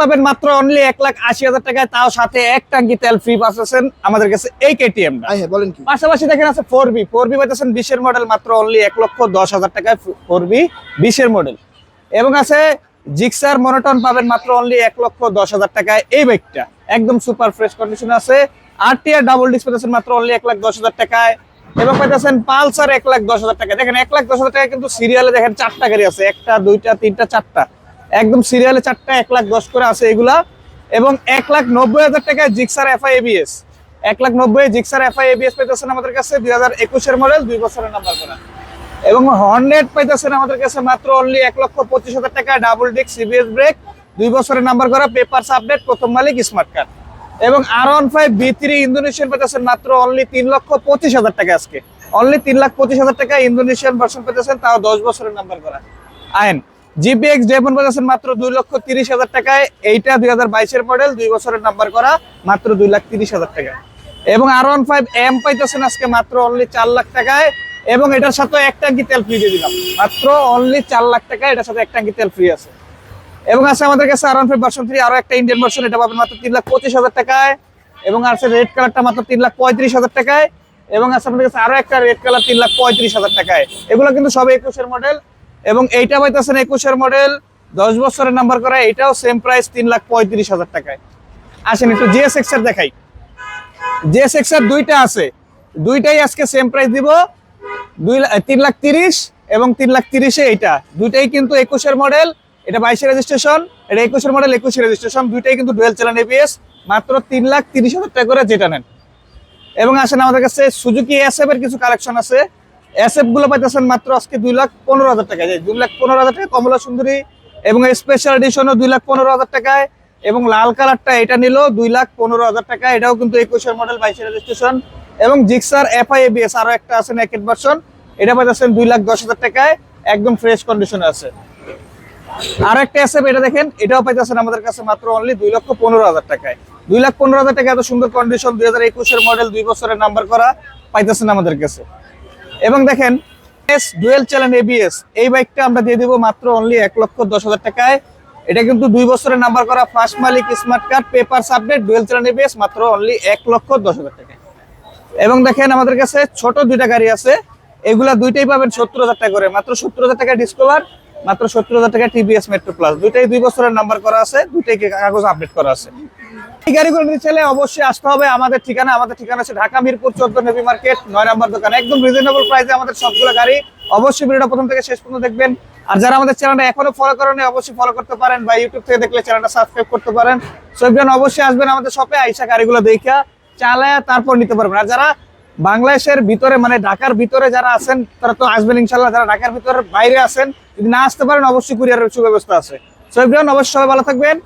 পাবেন মাত্র অনলি এক লাখ আশি হাজার টাকায়। তাও সাথে এক টাঙ্কি তেল ফ্রি পাচ্ছেন আমাদের কাছে এই কেটিএম হ্যাঁ বলেন কি? পাশাপাশি দেখেন আছে ফোর বি ফোর বি পাইতেছেন বিশের মডেল মাত্র অনলি এক লক্ষ দশ হাজার টাকায় ফোর বি বিশের মডেল এবং আছে জিক্সার মনোটন পাবেন মাত্র অনলি এক লক্ষ দশ হাজার টাকায় এই বাইকটা। একদম সুপার ফ্রেশ কন্ডিশন আছে। আর টি আর ডাবল ডিস্ক পাইতেছেন মাত্র অনলি এক লাখ দশ হাজার টাকায়। এবং পাইতেছেন পালসার এক লাখ দশ হাজার টাকা দেখেন এক লাখ দশ হাজার টাকা কিন্তু সিরিয়ালে দেখেন চারটা গাড়ি আছে। একটা দুইটা তিনটা চারটা। একদম সিরিয়ালে চারটা, এক লাখ দশ করে আছে এগুলা। এবং এক লাখ নব্বই হাজার টাকায় জিক্সার এফআই এবিএস এক লাখ নব্বই জিক্সার এফআই এবিএস পাইতেছেন আমাদের কাছে দুই হাজার একুশের মডেল দুই বছরের নাম্বার করা। এবং হর্নেট পাইতেছেন আমাদের কাছে মাত্র অনলি এক লক্ষ পঁচিশ হাজার টাকা ডাবল ডিক সিবিএস ব্রেক দুই বছরের নাম্বার করা পেপারস আপডেট প্রথম মালিক স্মার্ট কার্ড এবং R one five B three Indonesian পেতেছেন মাত্র অনলি তিন লক্ষ পঁচিশ হাজার টাকা আজকে। অনলি তিন লাখ পঁচিশ হাজার টাকা ইন্দোনেশিয়ান ভার্সন পেতেছেন তাও দশ বছরের নাম্বার করা। আইন জিপিএক্স ডেভন পেতেছেন মাত্র দুই লক্ষ তিরিশ হাজার টাকায়। এইটা দুই হাজার বাইশের মডেল দুই বছরের নাম্বার করা, মাত্র দুই লাখ তিরিশ হাজার টাকা। এবং আর ওয়ান ফাইভ এম পাইতেছেন আজকে মাত্র অনলি চার লাখ টাকায়। এবং এটার সাথে এক ট্যাঙ্কি তেল ফ্রি দিয়ে দিলাম। মাত্র অনলি চার লাখ টাকা এটার সাথে এক ট্যাঙ্কি তেল ফ্রি আছে। এবং আছে আমাদের কাছে R one five version three আরও একটা ইন্ডিয়ান ভার্সন এটা পাবেন মাত্র তিন লাখ পঁচিশ হাজার টাকায়। এবং আছে রেড কালারটা মাত্র তিন লাখ পঁয়ত্রিশ হাজার টাকায়। এবং আছে আমাদের কাছে আরও একটা রেড কালার তিন লাখ পঁয়ত্রিশ হাজার টাকায়। এগুলো কিন্তু সব একুশের মডেল এবং এইটা পাইতেছেন একুশের মডেল দশ বছরের নাম্বার করা, এটাও সেম প্রাইস তিন লাখ পঁয়ত্রিশ হাজার টাকায়। আসেন একটু জিএস এক্সের দেখাই। জিএস এক্সের দুইটা আছে। দুইটাই আজকে সেম প্রাইস দিব। দুই তিন লাখ তিরিশ এবং তিন লাখ তিরিশে এইটা। দুইটাই কিন্তু একুশের মডেল এটা বাইশে রেজিস্ট্রেশন এটা একুশের মডেল একুশে রেজিস্ট্রেশন দুইটাই কিন্তু ডুয়েল চালান এবিএস মাত্র তিন লাখ তিরিশ হাজার টাকা করে যেটা নেন। এবং আসেন আমাদের কাছে সুজুকি এসএফ এর কিছু কালেকশন আছে। এসএফগুলো পাইতেছেন মাত্র আজকে দুই লাখ পনেরো হাজার টাকায়। দুই লাখ পনেরো হাজার টাকা কমলা সুন্দরী এবং স্পেশাল এডিশনও দুই লাখ পনেরো হাজার টাকায় এবং লাল কালারটা এটা নিল দুই লাখ পনেরো হাজার টাকা এটাও কিন্তু একুশের মডেল বাইশের রেজিস্ট্রেশন এবং জিক্সার এফআই এবিএস আরও একটা আছে নেকেট ভার্সন এটা পাইতেছেন দুই লাখ দশ হাজার টাকায়, একদম ফ্রেশ কন্ডিশনে আছে। আর একটা এসএফ এটা দেখেন, এটাও পাইতেছেন আমাদের কাছে মাত্র অনলি দুই লক্ষ পনেরো হাজার টাকায়। দুই লাখ পনেরো হাজার টাকা এত সুন্দর কন্ডিশন দুই হাজার একুশের মডেল দুই বছরের নাম্বার করা পাইতেছেন আমাদের কাছে। এবং দেখেন এস ডুয়েল চ্যানেল এবিএস এই বাইকটা আমরা দিয়ে দিব মাত্র অনলি এক লক্ষ দশ হাজার টাকায়। এটা কিন্তু দুই বছরের নাম্বার করা ফার্স্ট মালিক smart card paper update dual channel ABS মাত্র অনলি এক লক্ষ দশ হাজার টাকায়। এবং দেখেন, আমাদের কাছে ছোট দুইটা গাড়ি আছে। এগুলা দুইটাই পাবেন সত্তর হাজার টাকা করে। মাত্র সত্তর হাজার টাকা ডিসকভার মাত্র সত্তর হাজার টাকা টিভিএস মেট্রো প্লাস দুইটাই দুই বছরের নাম্বার করা আছে, দুইটাই কাগজ আপডেট করা আছে। এই গাড়িগুলো নিতে চাইলে অবশ্যই আসতে হবে। আমাদের ঠিকানা আমাদের ঠিকানা আছে ঢাকা মিরপুর চোদ্দ নেভি মার্কেট, নয় নাম্বার দোকান। একদম রিজনেবল প্রাইসে আমাদের সবগুলো গাড়ি। অবশ্যই ভিডিওটা প্রথম থেকে শেষ পর্যন্ত দেখবেন। আর যারা আমাদের চ্যানেলটা এখনও ফলো করেনি অবশ্যই ফলো করতে পারেন বা ইউটিউব থেকে দেখলে চ্যানেলটা সাবস্ক্রাইব করতে পারেন। সবজন অবশ্যই আসবেন আমাদের শপে আইসা গাড়িগুলো দেখা চালায় তারপর নিতে পারবেন। আর যারা বাংলাদেশের ভিতরে মানে ঢাকার ভিতরে যারা আছেন, তারা তো আসবেন ইনশাল্লাহ যারা ঢাকার ভিতরে বাইরে আছেন, যদি না আসতে পারেন, অবশ্যই কুরিয়ারের সুব্যবস্থা আছে। সো এভরিওয়ান অবশ্যই ভালো থাকবেন।